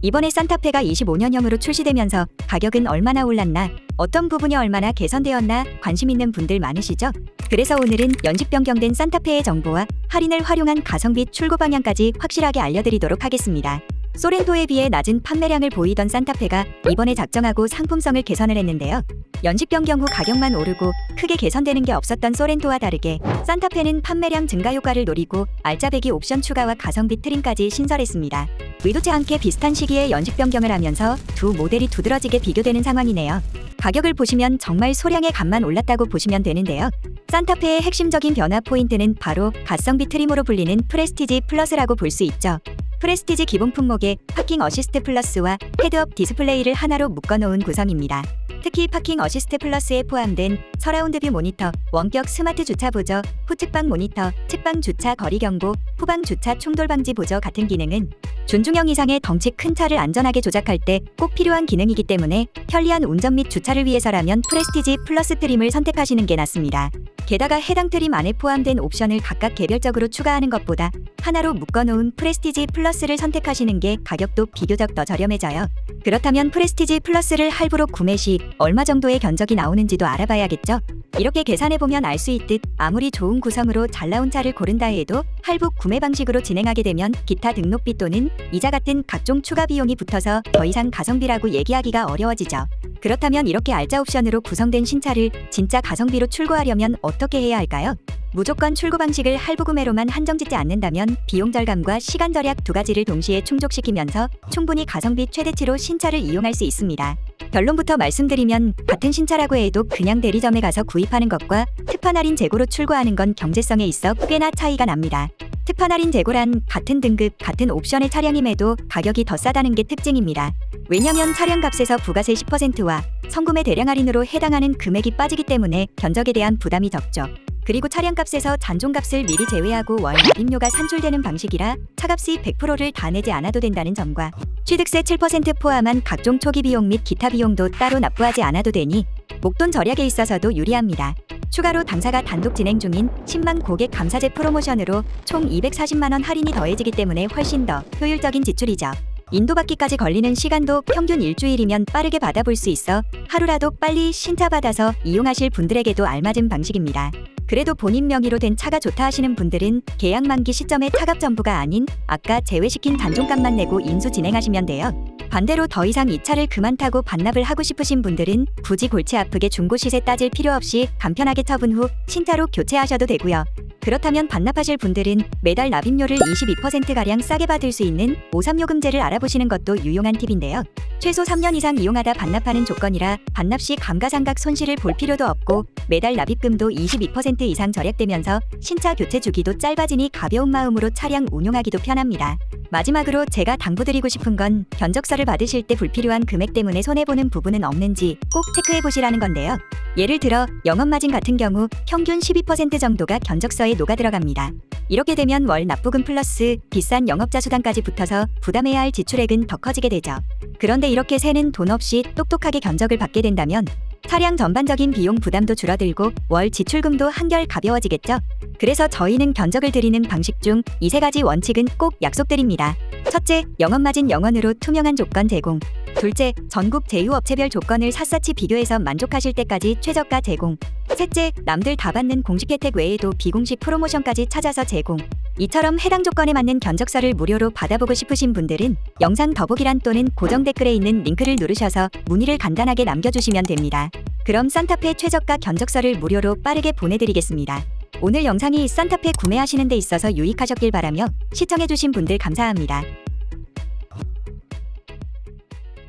이번에 산타페가 25년형으로 출시되면서 가격은 얼마나 올랐나, 어떤 부분이 얼마나 개선되었나 관심 있는 분들 많으시죠? 그래서 오늘은 연식 변경된 산타페의 정보와 할인을 활용한 가성비 출고 방향까지 확실하게 알려드리도록 하겠습니다. 소렌토에 비해 낮은 판매량을 보이던 산타페가 이번에 작정하고 상품성을 개선을 했는데요. 연식 변경 후 가격만 오르고 크게 개선되는 게 없었던 소렌토와 다르게 산타페는 판매량 증가 효과를 노리고 알짜배기 옵션 추가와 가성비 트림까지 신설했습니다. 의도치 않게 비슷한 시기에 연식 변경을 하면서 두 모델이 두드러지게 비교되는 상황이네요. 가격을 보시면 정말 소량의 값만 올랐다고 보시면 되는데요. 산타페의 핵심적인 변화 포인트는 바로 가성비 트림으로 불리는 프레스티지 플러스라고 볼 수 있죠. 프레스티지 기본 품목에 파킹 어시스트 플러스와 헤드업 디스플레이를 하나로 묶어놓은 구성입니다. 특히 파킹 어시스트 플러스에 포함된 서라운드 뷰 모니터, 원격 스마트 주차 보조, 후측방 모니터, 측방 주차 거리 경고, 후방 주차 충돌 방지 보조 같은 기능은 준중형 이상의 덩치 큰 차를 안전하게 조작할 때 꼭 필요한 기능이기 때문에 편리한 운전 및 주차를 위해서라면 프레스티지 플러스 트림을 선택하시는 게 낫습니다. 게다가 해당 트림 안에 포함된 옵션을 각각 개별적으로 추가하는 것보다 하나로 묶어놓은 프레스티지 플러스를 선택하시는 게 가격도 비교적 더 저렴해져요. 그렇다면 프레스티지 플러스를 할부로 구매 시 얼마 정도의 견적이 나오는지도 알아봐야겠죠? 이렇게 계산해보면 알 수 있듯 아무리 좋은 구성으로 잘 나온 차를 고른다 해도 할부 구매 방식으로 진행하게 되면 기타 등록비 또는 이자 같은 각종 추가 비용이 붙어서 더 이상 가성비라고 얘기하기가 어려워지죠. 그렇다면 이렇게 알짜 옵션으로 구성된 신차를 진짜 가성비로 출고하려면 어떻게 해야 할까요? 무조건 출고 방식을 할부 구매로만 한정짓지 않는다면 비용 절감과 시간 절약 두 가지를 동시에 충족시키면서 충분히 가성비 최대치로 신차를 이용할 수 있습니다. 결론부터 말씀드리면 같은 신차라고 해도 그냥 대리점에 가서 구입하는 것과 특판 할인 재고로 출고하는 건 경제성에 있어 꽤나 차이가 납니다. 특판 할인 재고란 같은 등급, 같은 옵션의 차량임에도 가격이 더 싸다는 게 특징입니다. 왜냐면 차량 값에서 부가세 10%와 성구매 대량 할인으로 해당하는 금액이 빠지기 때문에 견적에 대한 부담이 적죠. 그리고 차량값에서 잔존값을 미리 제외하고 월 납입료가 산출되는 방식이라 차값이 100%를 다 내지 않아도 된다는 점과 취득세 7% 포함한 각종 초기 비용 및 기타 비용도 따로 납부하지 않아도 되니 목돈 절약에 있어서도 유리합니다. 추가로 당사가 단독 진행 중인 10만 고객 감사제 프로모션으로 총 240만 원 할인이 더해지기 때문에 훨씬 더 효율적인 지출이죠. 인도받기까지 걸리는 시간도 평균 일주일이면 빠르게 받아볼 수 있어 하루라도 빨리 신차 받아서 이용하실 분들에게도 알맞은 방식입니다. 그래도 본인 명의로 된 차가 좋다 하시는 분들은 계약 만기 시점에 차값 전부가 아닌 아까 제외시킨 단종값만 내고 인수 진행하시면 돼요. 반대로 더 이상 이 차를 그만 타고 반납을 하고 싶으신 분들은 굳이 골치 아프게 중고 시세 따질 필요 없이 간편하게 처분 후 신차로 교체하셔도 되고요. 그렇다면 반납하실 분들은 매달 납입료를 22%가량 싸게 받을 수 있는 오삼요금제를 알아보시는 것도 유용한 팁인데요. 최소 3년 이상 이용하다 반납하는 조건이라 반납 시 감가상각 손실을 볼 필요도 없고 매달 납입금도 22% 이상 절약되면서 신차 교체 주기도 짧아지니 가벼운 마음으로 차량 운용하기도 편합니다. 마지막으로 제가 당부드리고 싶은 건 견적서를 받으실 때 불필요한 금액 때문에 손해보는 부분은 없는지 꼭 체크해 보시라는 건데요. 예를 들어 영업마진 같은 경우 평균 12% 정도가 견적서에 녹아 들어갑니다. 이렇게 되면 월 납부금 플러스 비싼 영업자 수당까지 붙어서 부담해야 할 지출액은 더 커지게 되죠. 그런데 이렇게 새는 돈 없이 똑똑하게 견적을 받게 된다면 차량 전반적인 비용 부담도 줄어들고 월 지출금도 한결 가벼워지겠죠. 그래서 저희는 견적을 드리는 방식 중 이 세 가지 원칙은 꼭 약속드립니다. 첫째, 영업마진 영원으로 투명한 조건 제공. 둘째, 전국 제휴업체별 조건을 샅샅이 비교해서 만족하실 때까지 최저가 제공. 셋째, 남들 다 받는 공식 혜택 외에도 비공식 프로모션까지 찾아서 제공. 이처럼 해당 조건에 맞는 견적서를 무료로 받아보고 싶으신 분들은 영상 더보기란 또는 고정 댓글에 있는 링크를 누르셔서 문의를 간단하게 남겨주시면 됩니다. 그럼 산타페 최저가 견적서를 무료로 빠르게 보내드리겠습니다. 오늘 영상이 산타페 구매하시는 데 있어서 유익하셨길 바라며 시청해주신 분들 감사합니다.